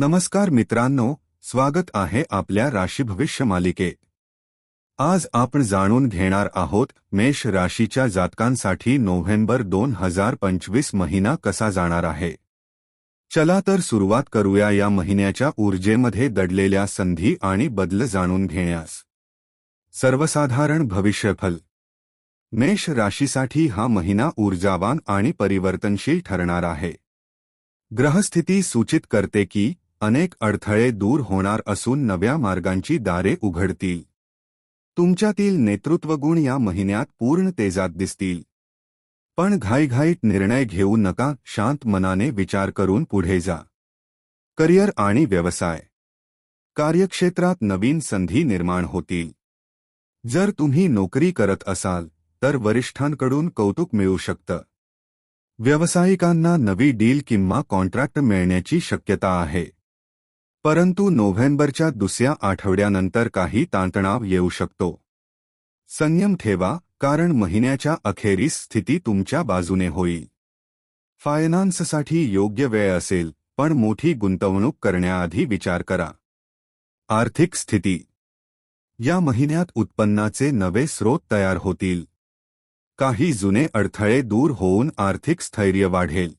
नमस्कार मित्रांनो स्वागत आहे आपल्या राशी भविष्य मालिकेत आज आपण जाणून घेणार आहोत मेष राशीच्या जातकांसाठी नोव्हेंबर दोन हजार पंचवीस महिना कसा जाणार आहे. चला तर सुरुवात करूया या महिन्याच्या ऊर्जेमध्ये दडलेल्या संधी आणि बदल जाणून घेण्यास. सर्वसाधारण भविष्यफल. मेष राशीसाठी हा महिना ऊर्जावान आणि परिवर्तनशील ठरणार आहे. ग्रहस्थिती सूचित करते की अनेक अडथळे दूर होणार असून नव्या मार्गांची दारे उघडतील. तुमच्यातील नेतृत्वगुण या महिन्यात पूर्ण तेजात दिसतील. पण घाईघाईत निर्णय घेऊ नका शांत मनाने विचार करून पुढे जा. करिअर आणि व्यवसाय. कार्यक्षेत्रात नवीन संधी निर्माण होतील. जर तुम्ही नोकरी करत असाल तर वरिष्ठांकडून कौतुक मिळू शकतं. व्यावसायिकांना नवी डील किंवा कॉन्ट्रॅक्ट मिळण्याची शक्यता आहे. परंतु नोव्हेंबरच्या दुसऱ्या आठवड्यानंतर काही ताणतणाव येऊ शकतो. संयम ठेवा, कारण महिन्याच्या अखेरीस स्थिती तुमच्या बाजूने होईल. फायनान्ससाठी योग्य वेळ असेल, पण मोठी गुंतवणूक करण्याआधी विचार करा. आर्थिक स्थिती. या महिन्यात उत्पन्नाचे नवे स्रोत तयार होतील. काही जुने अडथळे दूर होऊन आर्थिक स्थैर्य वाढेल.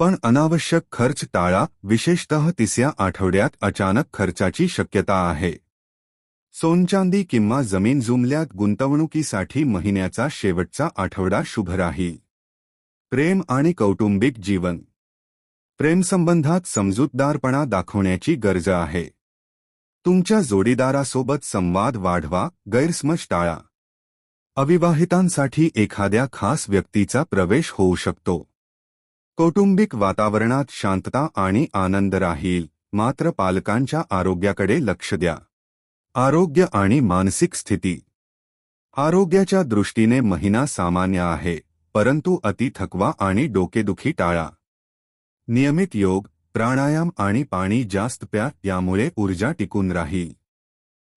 पण अनावश्यक खर्च टाळा विशेषतः तिसऱ्या आठवड्यात अचानक खर्चाची शक्यता आहे. सोनचांदी किंवा जमीन जुमल्यात गुंतवणुकीसाठी महिन्याचा शेवटचा आठवडा शुभ राहील प्रेम आणि कौटुंबिक जीवन. प्रेमसंबंधात समजूतदारपणा दाखवण्याची गरज आहे. तुमच्या जोडीदारासोबत संवाद वाढवा गैरसमज टाळा. अविवाहितांसाठी एखाद्या खास व्यक्तीचा प्रवेश होऊ शकतो. कौटुंबिक वातावरणात शांतता आणि आनंद राहील. मात्र पालकांच्या आरोग्याकडे लक्ष द्या. आरोग्य आणि मानसिक स्थिती. आरोग्याच्या दृष्टीने महिना सामान्य आहे परंतु अति थकवा आणि डोकेदुखी टाळा. नियमित योग प्राणायाम आणि पाणी जास्त प्या यामुळे ऊर्जा टिकून राहील.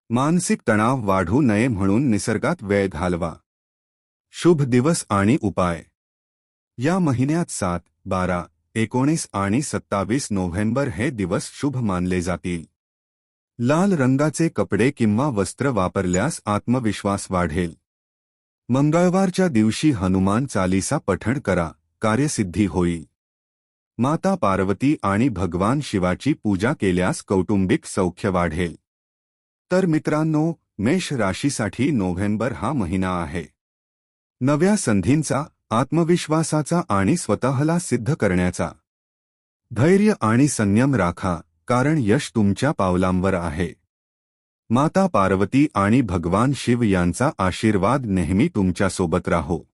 मानसिक तणाव वाढू नये म्हणून निसर्गात वेळ घालवा. शुभ दिवस आणि उपाय. या महिन्यात सात बारा एकोणीस आणि सत्तावीस नोव्हेंबर हे दिवस शुभ मानले जातील. लाल रंगाचे कपडे किंवा वस्त्र वापरल्यास आत्मविश्वास वाढेल. मंगळवारच्या दिवशी हनुमान चालीसा पठण करा कार्यसिद्धी होईल. माता पार्वती आणि भगवान शिवाची पूजा केल्यास कौटुंबिक सौख्य वाढेल. तर मित्रांनो मेष राशीसाठी नोव्हेंबर हा महिना आहे. नव्या संधींचा आत्मविश्वासाचा आणि स्वतःला सिद्ध करण्याचा. धैर्य आणि संयम राखा कारण यश तुमच्या पावलांवर आहे. माता पार्वती आणि भगवान शिव यांचा आशीर्वाद नेहमी तुमच्यासोबत राहो.